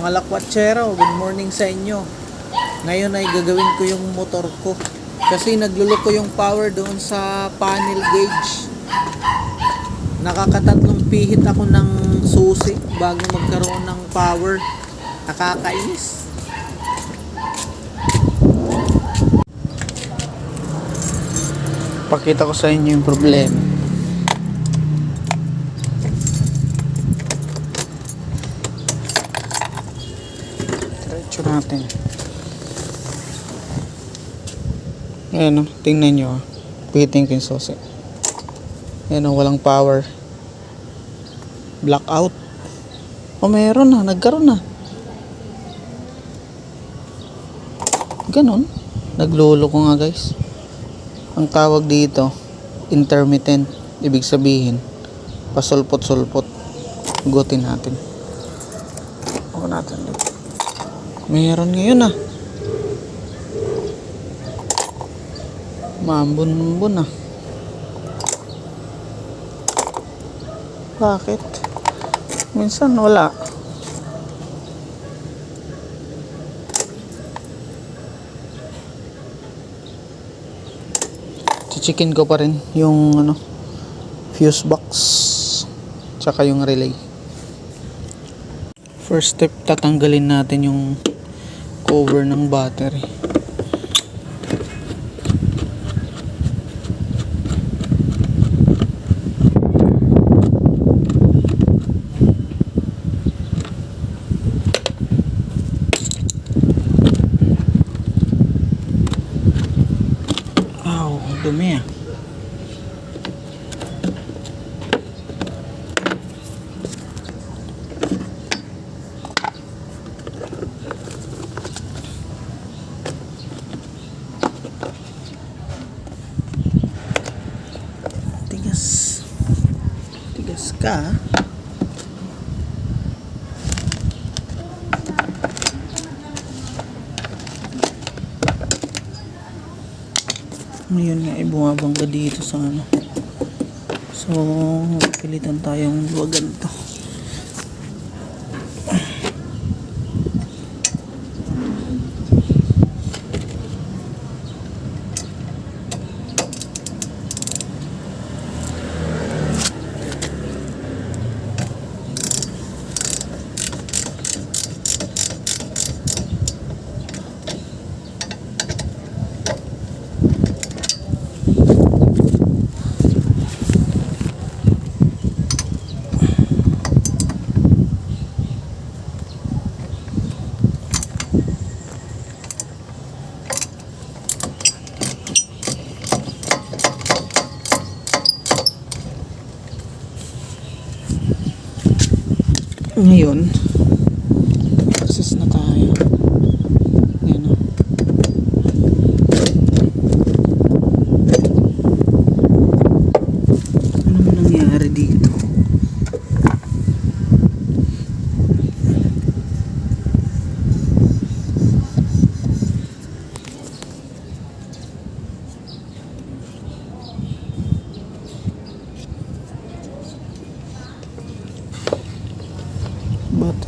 Mga lakwatsero, good morning sa inyo. Ngayon ay gagawin ko yung motor ko. Kasi nagluloko yung power doon sa panel gauge. Nakakatatlong pihit ako ng susi bago magkaroon ng power. Nakakainis. Pakita ko sa inyo yung problema. Diretso natin. Ayan o, tingnan nyo. ah. Yung susi. Ayan o, walang power. Blackout. O meron na, nagkaroon na. Ganon. Naglolo ko nga guys. Ang tawag dito, intermittent. Ibig sabihin, pasulpot-sulpot. Gutin natin. Huwag natin dito. Meron ngayon ah. Mambun-bun ah. Bakit? Minsan wala. Chichikin ko pa rin yung ano fuse box tsaka yung relay. First step tatanggalin natin yung cover ng battery. Aw, dumi ah. Tigas. Tigas ka ah. Ngayon nga ay bumabangga dito sa ano. So, pilitan tayong luwagan to. Ngayon,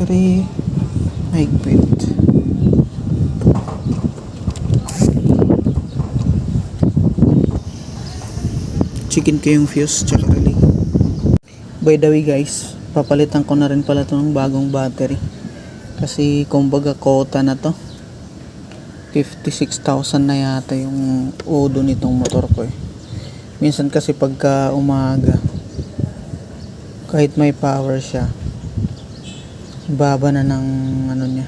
3 mahigpit chicken ko yung fuse tsaka relay by the way guys papalitan ko na rin pala itong bagong battery. Kasi kumbaga kota na to. 56,000 na yata yung odo nitong motor ko eh. Minsan kasi pagka umaga kahit may power siya baba na ng ano niya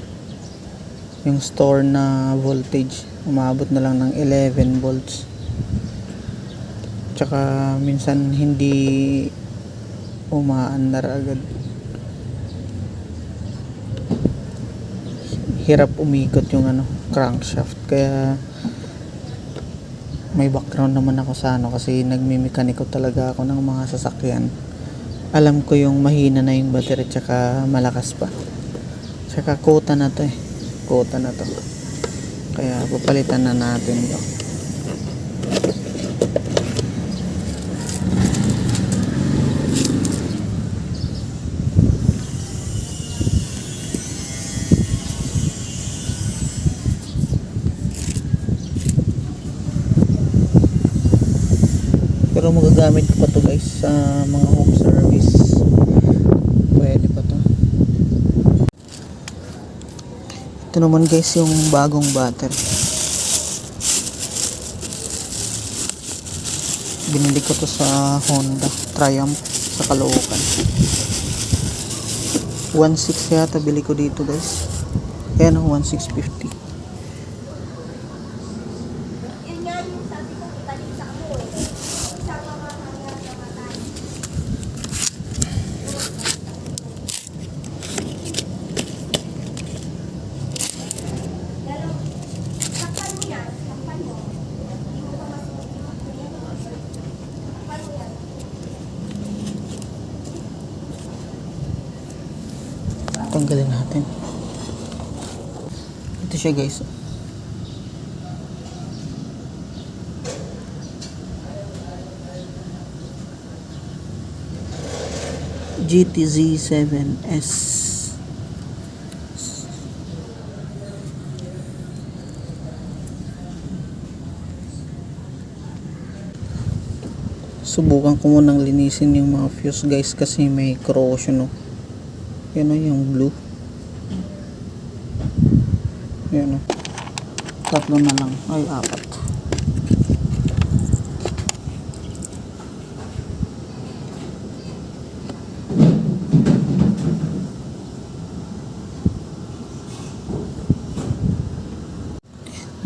yung store na voltage. Umabot na lang ng 11 volts. Tsaka minsan hindi umaandar agad. Hirap umikot yung ano crankshaft. Kaya may background naman ako sa ano kasi nagmimikaniko talaga ako ng mga sasakyan alam ko yung mahina na yung battery tsaka malakas pa. Tsaka quota na to eh. Quota na to. Kaya papalitan na natin to magagamit ko pa to guys sa mga home service. Pwede pa to. Ito naman guys yung bagong battery binili ko to sa Honda Triumph sa Caloocan. 1.6 yata bili ko dito guys. Ayan oh, 1.650 Yun nga yung sabi ko, ibalik sa mo eh. Sa mga mga namatay. Pero, takpan mo yan, takpan mo. Hindi mo pa masuot. Takpan mo yan. Tanggalin natin. Ito siya guys. GTZ 7S subukan ko munang linisin yung mga fuse guys kasi may corrosion oh. Yan o yung blue. Yan o. Tatlo na lang. Ay, apat.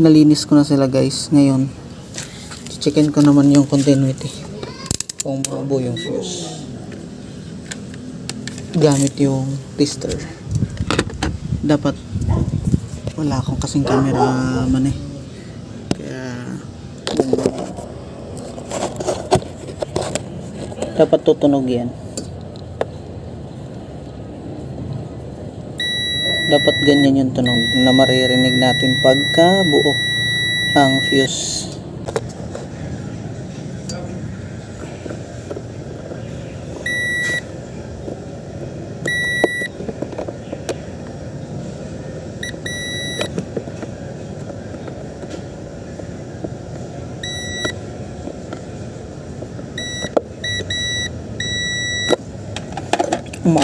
Nalinis ko na sila guys. Ngayon, checkin ko naman yung continuity. Kung maabo yung fuse gamit yung tester. Dapat wala akong kasing camera man eh. Kaya dapat tutunog yan. Dapat ganyan yung tunog na maririnig natin pagka buo ang fuse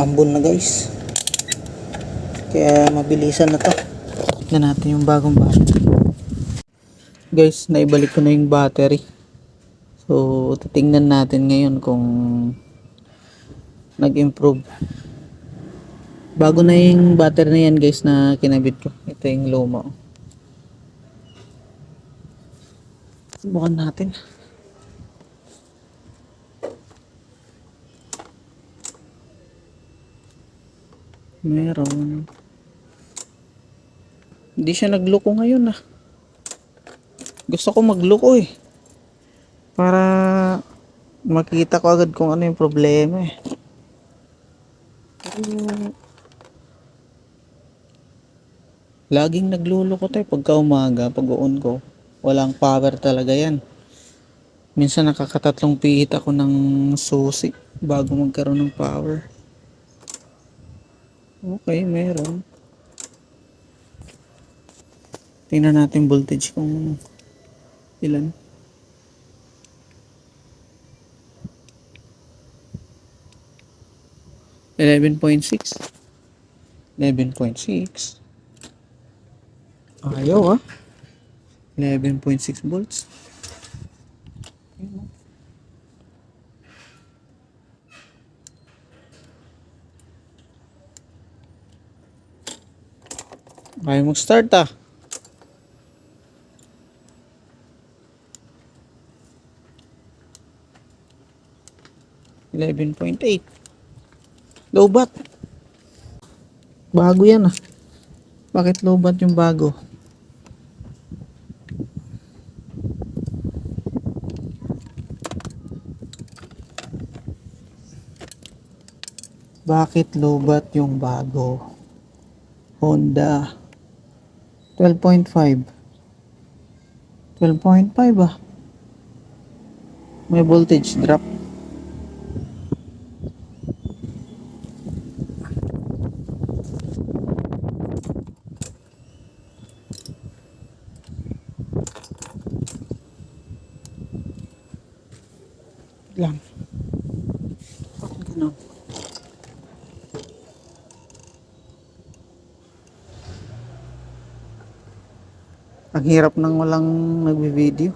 umaambon na guys. Kaya mabilisan na to. Na natin yung bagong battery. Guys naibalik ko na yung battery. So titingnan natin ngayon kung nag improve bago na yung battery na yan guys na kinabit ko. Ito yung luma subukan natin Meron. Hindi siya nagloko ngayon ah. Gusto ko magloko eh. Para makita ko agad kung ano yung problema eh. Laging nagluloko tayo pagka umaga, pag uon ko. Walang power talaga yan. Minsan nakakatatlong pihit ako ng susi bago magkaroon ng power. Okay, meron. Tingnan natin voltage kung ilan. Eleven point six. Eleven point six. Ayaw ah. Eleven point six Ayaw mag-start ah. Eleven point eight. Low. Bago yan ah. Bakit low bat yung bago? Bakit low bat yung bago? Honda 12.5 12.5 ah may voltage drop lang. Ganun? Ang hirap nang walang nagbi-video.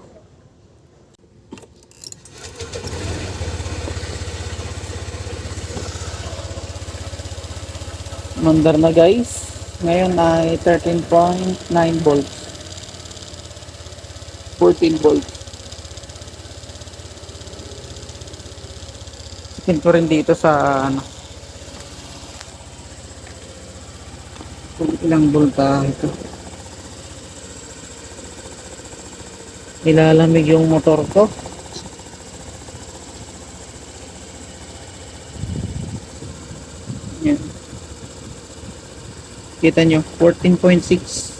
Mandar na guys. Ngayon ay 13.9 volts. 14 volts. Chikin ko rin dito sa ano. Kung ilang volta ito. Nilalamig yung motor ko. Yan. Kita nyo, 14.6.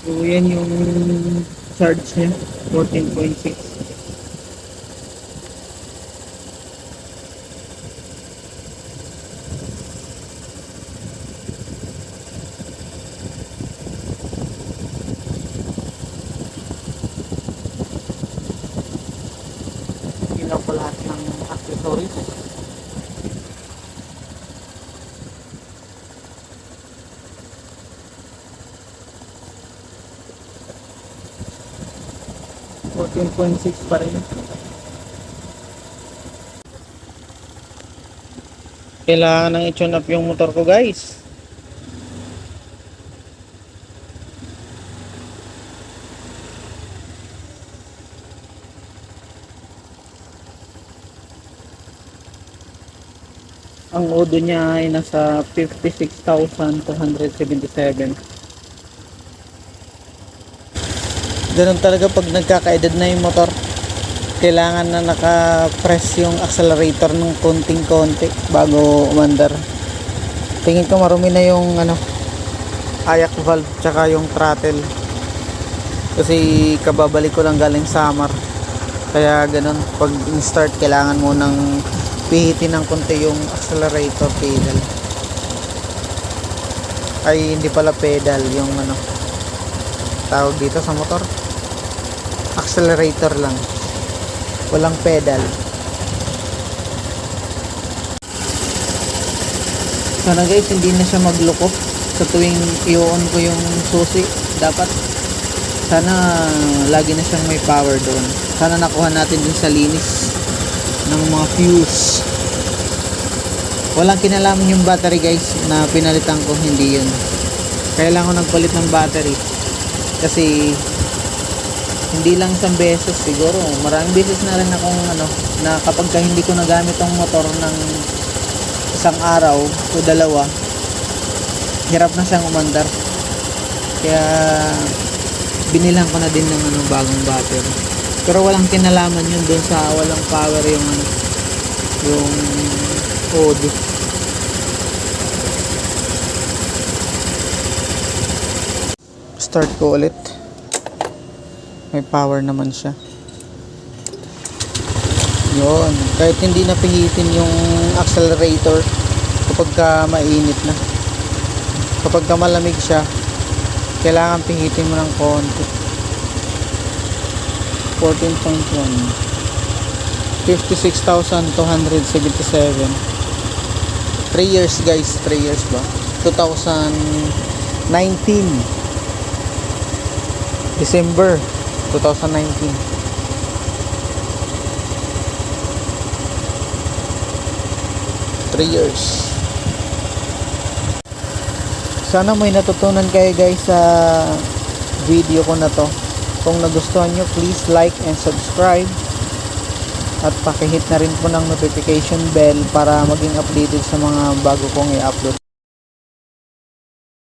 So, yan yung charge niya, 14.6. ko lahat ng accessories. Fourteen point six pa rin. Kailangan nang i-tune up yung motor ko guys. Ang odo niya ay nasa 56,277. Ganun talaga pag nagkakaedad na yung motor. Kailangan na naka-press yung accelerator ng konting-konti bago umandar. Tingin ko marumi na yung ano, ayak valve tsaka yung throttle. Kasi kababalik ko lang galing summer. Kaya ganun, pag start kailangan mo ng pihitin ng konti yung accelerator pedal. Ay hindi pala pedal yung ano tawag dito sa motor. Accelerator lang. Walang pedal. Sana guys hindi na siya maglukop sa tuwing i-on ko yung susi. Dapat sana lagi na siyang may power doon. Sana nakuha natin din sa linis ng mga fuse. Walang kinalaman yung battery guys na pinalitan ko, hindi yun. Kailangan ko nagpalit ng battery. Kasi hindi lang isang beses siguro. Maraming beses na rin akong ano, na kapag ka hindi ko nagamit ang motor ng isang araw o dalawa, hirap na siyang umandar. Kaya binilang ko na din ng ano, bagong battery. Pero walang kinalaman yun dun sa walang power yung ano, yung audio. Start ko ulit. May power naman siya. Yun. Kahit hindi napihitin yung accelerator kapag ka mainit na. Kapag ka malamig siya, kailangan pihitin mo ng konti. 14.1 56,277 3 years guys. 3 years ba? 2019 December 2019 3 years. Sana may natutunan kayo guys sa video ko na to kung nagustuhan nyo please like and subscribe. At pakihit na rin po ng notification bell para maging updated sa mga bago kong i-upload